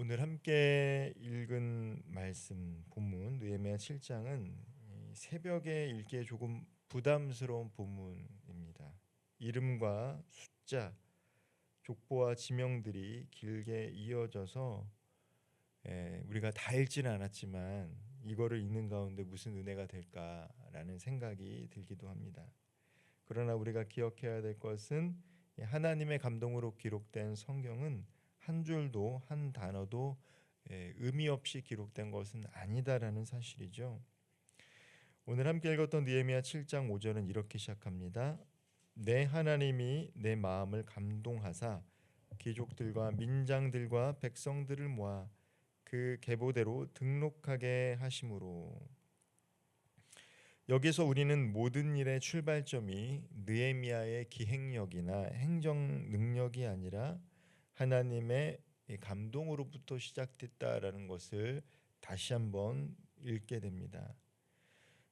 오늘 함께 읽은 말씀 본문 느헤미야 7장은 새벽에 읽기에 조금 부담스러운 본문입니다. 이름과 숫자, 족보와 지명들이 길게 이어져서 에, 우리가 다 읽지는 않았지만 이거를 읽는 가운데 무슨 은혜가 될까라는 생각이 들기도 합니다. 그러나 우리가 기억해야 될 것은 하나님의 감동으로 기록된 성경은 한 줄도 한 단어도 예, 의미 없이 기록된 것은 아니다라는 사실이죠. 오늘 함께 읽었던 느헤미야 7장 5절은 이렇게 시작합니다. 내 하나님이 내 마음을 감동하사 귀족들과 민장들과 백성들을 모아 그 계보대로 등록하게 하심으로 여기서 우리는 모든 일의 출발점이 느헤미야의 기행력이나 행정 능력이 아니라 하나님의 감동으로부터 시작됐다라는 것을 다시 한번 읽게 됩니다.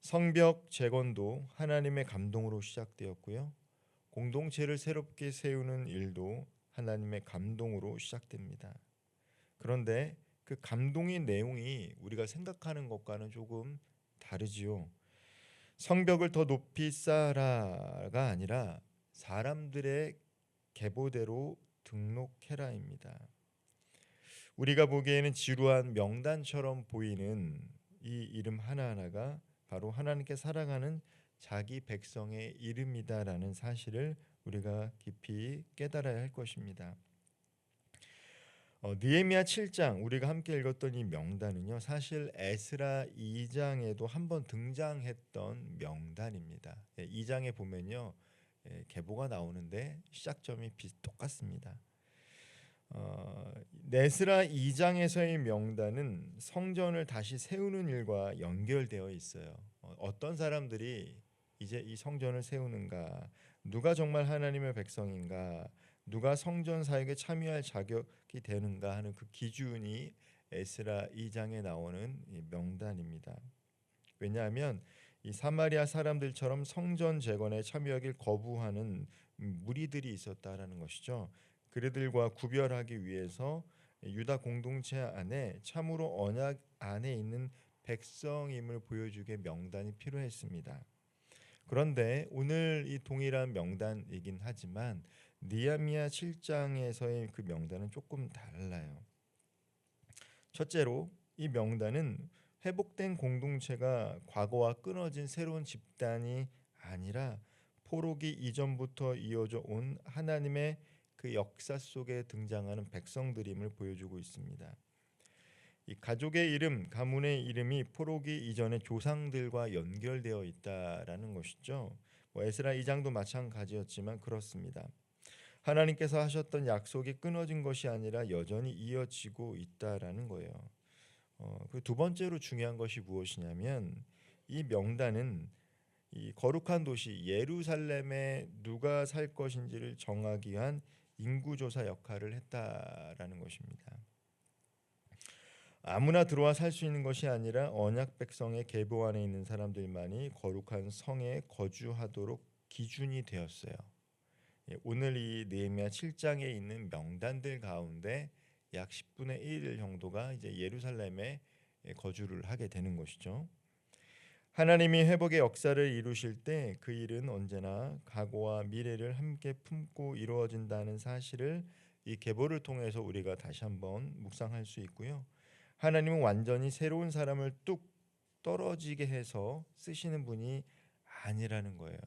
성벽 재건도 하나님의 감동으로 시작되었고요. 공동체를 새롭게 세우는 일도 하나님의 감동으로 시작됩니다. 그런데 그 감동의 내용이 우리가 생각하는 것과는 조금 다르지요. 성벽을 더 높이 쌓아라가 아니라 사람들의 계보대로 등록해라입니다. 우리가 보기에는 지루한 명단처럼 보이는 이 이름 하나하나가 바로 하나님께 사랑하는 자기 백성의 이름이다라는 사실을 우리가 깊이 깨달아야 할 것입니다. 어, 느헤미야 7장 우리가 함께 읽었던 이 명단은요 사실 에스라 2장에도 한번 등장했던 명단입니다. 예, 2장에 보면요 예, 계보가 나오는데 시작점이 똑같습니다. 어, 네스라 2장에서의 명단은 성전을 다시 세우는 일과 연결되어 있어요. 어, 어떤 사람들이 이제 이 성전을 세우는가? 누가 정말 하나님의 백성인가? 누가 성전 사역에 참여할 자격이 되는가 하는 그 기준이 에스라 2장에 나오는 명단입니다. 왜냐하면 이 사마리아 사람들처럼 성전 재건에 참여하길 거부하는 무리들이 있었다라는 것이죠. 그들과 구별하기 위해서 유다 공동체 안에 참으로 언약 안에 있는 백성임을 보여주게 명단이 필요했습니다. 그런데 오늘 이 동일한 명단이긴 하지만 니아미아 7장에서의 그 명단은 조금 달라요. 첫째로 이 명단은 회복된 공동체가 과거와 끊어진 새로운 집단이 아니라 포로기 이전부터 이어져 온 하나님의 그 역사 속에 등장하는 백성들임을 보여주고 있습니다. 이 가족의 이름, 가문의 이름이 포로기 이전의 조상들과 연결되어 있다라는 것이죠. 뭐 에스라 2장도 마찬가지였지만 그렇습니다. 하나님께서 하셨던 약속이 끊어진 것이 아니라 여전히 이어지고 있다라는 거예요. 어, 그두 번째로 중요한 것이 무엇이냐면 이 명단은 이 거룩한 도시 예루살렘에 누가 살 것인지를 정하기 위한 인구조사 역할을 했다라는 것입니다. 아무나 들어와 살 수 있는 것이 아니라 언약 백성의 계보 안에 있는 사람들만이 거룩한 성에 거주하도록 기준이 되었어요. 예, 오늘 이 느헤미야 7장에 있는 명단들 가운데 약 10분의 1 정도가 이제 예루살렘에 거주를 하게 되는 것이죠. 하나님이 회복의 역사를 이루실 때 그 일은 언제나 과거와 미래를 함께 품고 이루어진다는 사실을 이 계보를 통해서 우리가 다시 한번 묵상할 수 있고요. 하나님은 완전히 새로운 사람을 뚝 떨어지게 해서 쓰시는 분이 아니라는 거예요.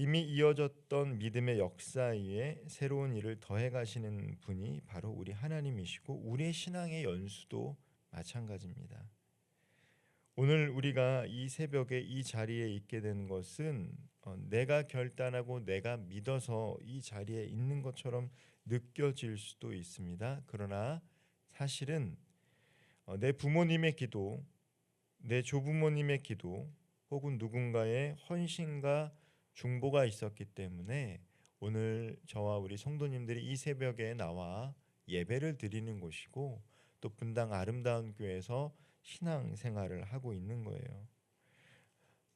이미 이어졌던 믿음의 역사 위에 새로운 일을 더해 가시는 분이 바로 우리 하나님이시고 우리의 신앙의 연수도 마찬가지입니다. 오늘 우리가 이 새벽에 이 자리에 있게 된 것은 어, 내가 결단하고 내가 믿어서 이 자리에 있는 것처럼 느껴질 수도 있습니다. 그러나 사실은 어, 내 부모님의 기도, 내 조부모님의 기도, 혹은 누군가의 헌신과 중보가 있었기 때문에 오늘 저와 우리 성도님들이 이 새벽에 나와 예배를 드리는 곳이고 또 분당 아름다운 교회에서 신앙 생활을 하고 있는 거예요.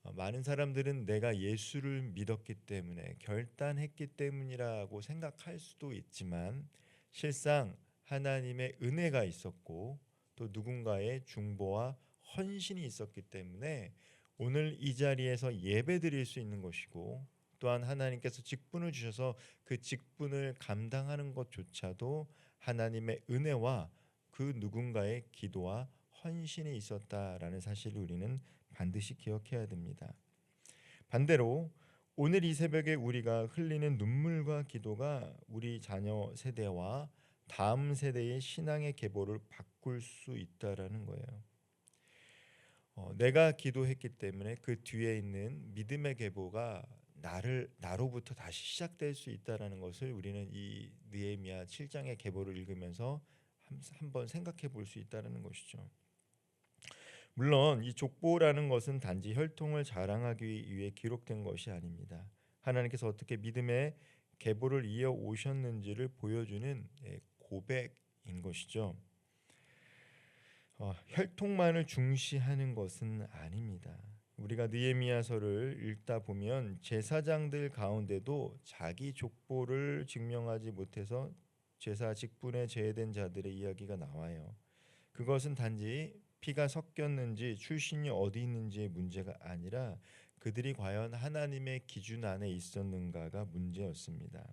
어, 많은 사람들은 내가 예수를 믿었기 때문에 결단했기 때문이라고 생각할 수도 있지만 실상 하나님의 은혜가 있었고 또 누군가의 중보와 헌신이 있었기 때문에 오늘 이 자리에서 예배 드릴 수 있는 것이고 또한 하나님께서 직분을 주셔서 그 직분을 감당하는 것조차도 하나님의 은혜와 그 누군가의 기도와 헌신이 있었다라는 사실을 우리는 반드시 기억해야 됩니다. 반대로 오늘 이 새벽에 우리가 흘리는 눈물과 기도가 우리 자녀 세대와 다음 세대의 신앙의 계보를 바꿀 수 있다라는 거예요. 어, 내가 기도했기 때문에 그 뒤에 있는 믿음의 계보가 나를 나로부터 다시 시작될 수 있다라는 것을 우리는 이 느헤미야 7장의 계보를 읽으면서 한- 한번 생각해 볼 수 있다라는 것이죠. 물론 이 족보라는 것은 단지 혈통을 자랑하기 위해 기록된 것이 아닙니다. 하나님께서 어떻게 믿음의 계보를 이어 오셨는지를 보여주는 예, 고백인 것이죠. 어, 혈통만을 중시하는 것은 아닙니다. 우리가 느헤미야서를 읽다 보면 제사장들 가운데도 자기 족보를 증명하지 못해서 제사 직분에 제외된 자들의 이야기가 나와요. 그것은 단지 피가 섞였는지 출신이 어디 있는지의 문제가 아니라 그들이 과연 하나님의 기준 안에 있었는가가 문제였습니다.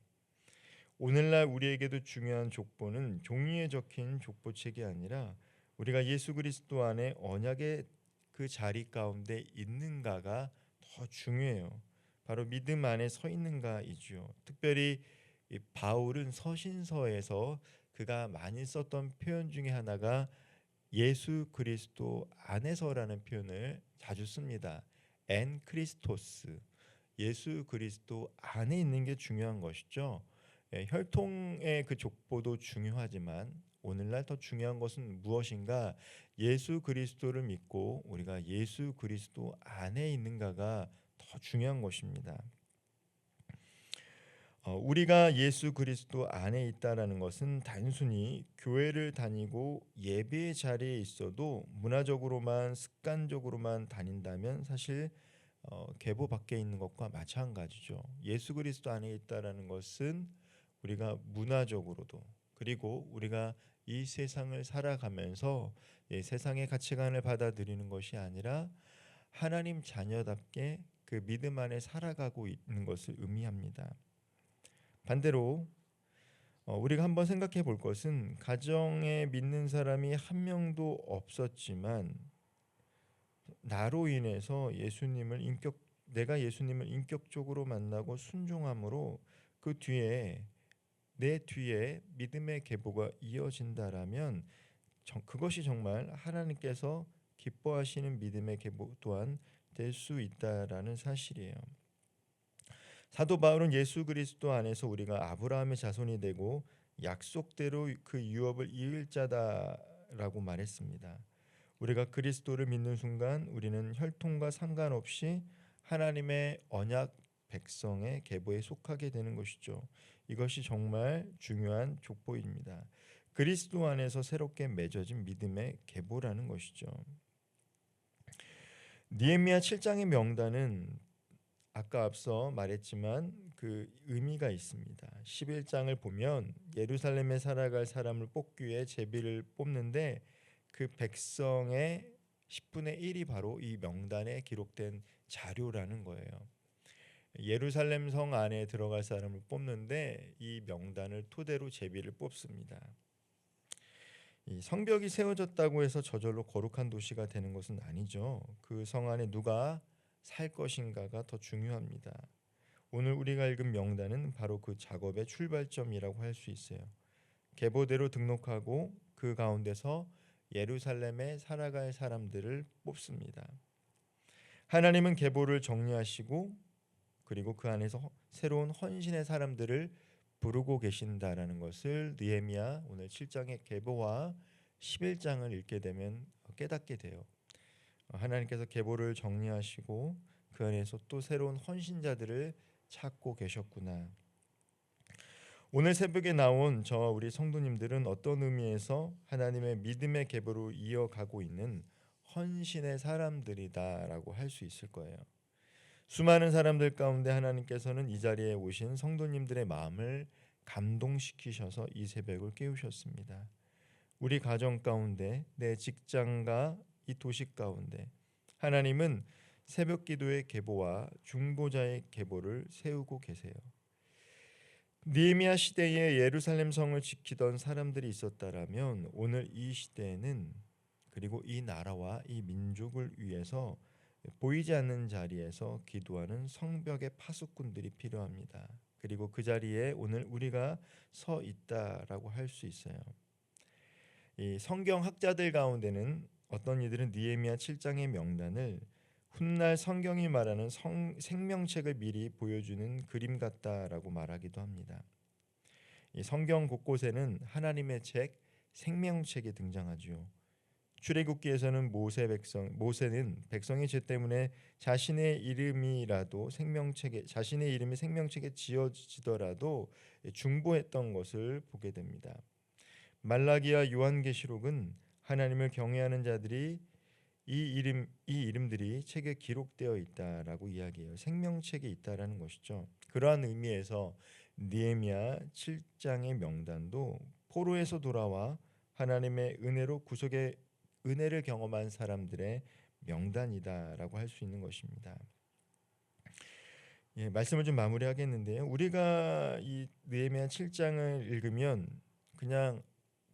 오늘날 우리에게도 중요한 족보는 종이에 적힌 족보책이 아니라 우리가 예수 그리스도 안에 언약의 그 자리 가운데 있는가가 더 중요해요. 바로 믿음 안에 서 있는가이죠. 특별히 이 바울은 서신서에서 그가 많이 썼던 표현 중에 하나가 예수 그리스도 안에서라는 표현을 자주 씁니다. 엔 크리스토스. 예수 그리스도 안에 있는 게 중요한 것이죠. 예, 혈통의 그 족보도 중요하지만 오늘날 더 중요한 것은 무엇인가? 예수 그리스도를 믿고 우리가 예수 그리스도 안에 있는가가 더 중요한 것입니다. 어, 우리가 예수 그리스도 안에 있다라는 것은 단순히 교회를 다니고 예배 자리에 있어도 문화적으로만 습관적으로만 다닌다면 사실 어, 계보 밖에 있는 것과 마찬가지죠. 예수 그리스도 안에 있다라는 것은 우리가 문화적으로도 그리고 우리가 이 세상을 살아가면서 이 세상의 가치관을 받아들이는 것이 아니라 하나님 자녀답게 그 믿음 안에 살아가고 있는 것을 의미합니다. 반대로 어, 우리가 한번 생각해 볼 것은 가정에 믿는 사람이 한 명도 없었지만 나로 인해서 예수님을 인격 내가 예수님을 인격적으로 만나고 순종함으로 그 뒤에 내 뒤에 믿음의 계보가 이어진다라면 정, 그것이 정말 하나님께서 기뻐하시는 믿음의 계보 또한 될 수 있다라는 사실이에요. 사도 바울은 예수 그리스도 안에서 우리가 아브라함의 자손이 되고 약속대로 그 유업을 이을 자다라고 말했습니다. 우리가 그리스도를 믿는 순간 우리는 혈통과 상관없이 하나님의 언약 백성의 계보에 속하게 되는 것이죠. 이것이 정말 중요한 족보입니다. 그리스도 안에서 새롭게 맺어진 믿음의 계보라는 것이죠. 니에미야 7장의 명단은 아까 앞서 말했지만 그 의미가 있습니다. 11장을 보면 예루살렘에 살아갈 사람을 뽑기 위해 제비를 뽑는데 그 백성의 10분의 1이 바로 이 명단에 기록된 자료라는 거예요. 예루살렘 성 안에 들어갈 사람을 뽑는데 이 명단을 토대로 제비를 뽑습니다. 이 성벽이 세워졌다고 해서 저절로 거룩한 도시가 되는 것은 아니죠. 그 성 안에 누가 살 것인가가 더 중요합니다. 오늘 우리가 읽은 명단은 바로 그 작업의 출발점이라고 할 수 있어요. 계보대로 등록하고 그 가운데서 예루살렘에 살아갈 사람들을 뽑습니다. 하나님은 계보를 정리하시고 그리고 그 안에서 새로운 헌신의 사람들을 부르고 계신다라는 것을 느헤미야 오늘 7장의 계보와 11장을 읽게 되면 깨닫게 돼요. 하나님께서 계보를 정리하시고 그 안에서 또 새로운 헌신자들을 찾고 계셨구나. 오늘 새벽에 나온 저와 우리 성도님들은 어떤 의미에서 하나님의 믿음의 계보로 이어가고 있는 헌신의 사람들이다라고 할 수 있을 거예요. 수많은 사람들 가운데 하나님께서는 이 자리에 오신 성도님들의 마음을 감동시키셔서 이 새벽을 깨우셨습니다. 우리 가정 가운데 내 직장과 이 도시 가운데 하나님은 새벽 기도의 계보와 중보자의 계보를 세우고 계세요. 니에미아 시대에 예루살렘 성을 지키던 사람들이 있었다라면 오늘 이 시대에는 그리고 이 나라와 이 민족을 위해서 보이지 않는 자리에서 기도하는 성벽의 파수꾼들이 필요합니다. 그리고 그 자리에 오늘 우리가 서 있다라고 할 수 있어요. 이 성경 학자들 가운데는 어떤 이들은 니에미아 7장의 명단을 훗날 성경이 말하는 성, 생명책을 미리 보여주는 그림 같다라고 말하기도 합니다. 이 성경 곳곳에는 하나님의 책 생명책이 등장하지요. 출애굽기에서는 모세 백성 모세는 백성의 죄 때문에 자신의 이름이라도 생명책에 자신의 이름이 생명책에 지어지더라도 중보했던 것을 보게 됩니다. 말라기와 요한계시록은 하나님을 경외하는 자들이 이 이름 이 이름들이 책에 기록되어 있다라고 이야기해요. 생명책에 있다라는 것이죠. 그러한 의미에서 니에미야 7장의 명단도 포로에서 돌아와 하나님의 은혜로 구속의 은혜를 경험한 사람들의 명단이다라고 할 수 있는 것입니다. 예, 말씀을 좀 마무리하겠는데요. 우리가 이 느헤미야 7장을 읽으면 그냥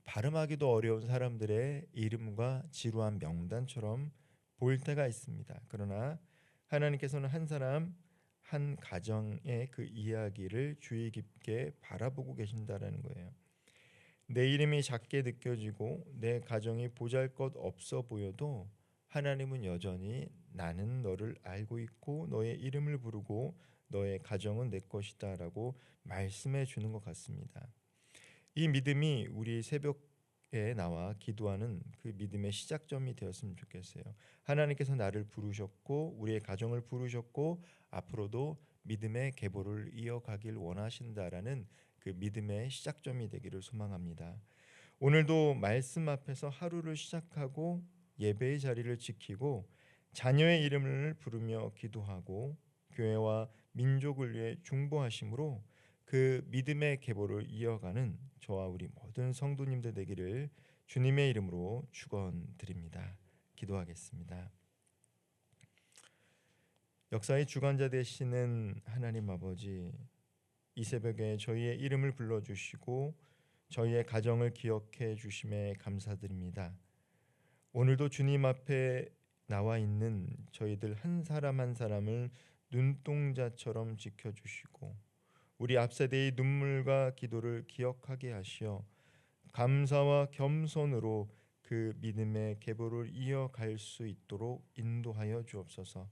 발음하기도 어려운 사람들의 이름과 지루한 명단처럼 보일 때가 있습니다. 그러나 하나님께서는 한 사람 한 가정의 그 이야기를 주의 깊게 바라보고 계신다라는 거예요. 내 이름이 작게 느껴지고 내 가정이 보잘것 없어 보여도 하나님은 여전히 나는 너를 알고 있고 너의 이름을 부르고 너의 가정은 내 것이다라고 말씀해 주는 것 같습니다. 이 믿음이 우리 새벽에 나와 기도하는 그 믿음의 시작점이 되었으면 좋겠어요. 하나님께서 나를 부르셨고 우리의 가정을 부르셨고 앞으로도 믿음의 계보를 이어가길 원하신다라는 그 믿음의 시작점이 되기를 소망합니다. 오늘도 말씀 앞에서 하루를 시작하고 예배의 자리를 지키고 자녀의 이름을 부르며 기도하고 교회와 민족을 위해 중보하심으로 그 믿음의 계보를 이어가는 저와 우리 모든 성도님들 되기를 주님의 이름으로 축원드립니다. 기도하겠습니다. 역사의 주관자 되시는 하나님 아버지 이 새벽에 저희의 이름을 불러 주시고 저희의 가정을 기억해 주심에 감사드립니다. 오늘도 주님 앞에 나와 있는 저희들 한 사람 한 사람을 눈동자처럼 지켜 주시고 우리 앞세대의 눈물과 기도를 기억하게 하시어 감사와 겸손으로 그 믿음의 계보를 이어갈 수 있도록 인도하여 주옵소서.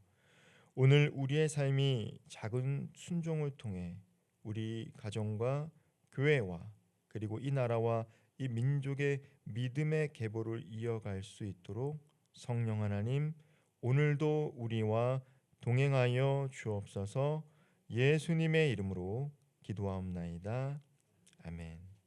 오늘 우리의 삶이 작은 순종을 통해 우리 가정과 교회와 그리고 이 나라와 이 민족의 믿음의 계보를 이어갈 수 있도록 성령 하나님 오늘도 우리와 동행하여 주옵소서. 예수님의 이름으로 기도하옵나이다. 아멘.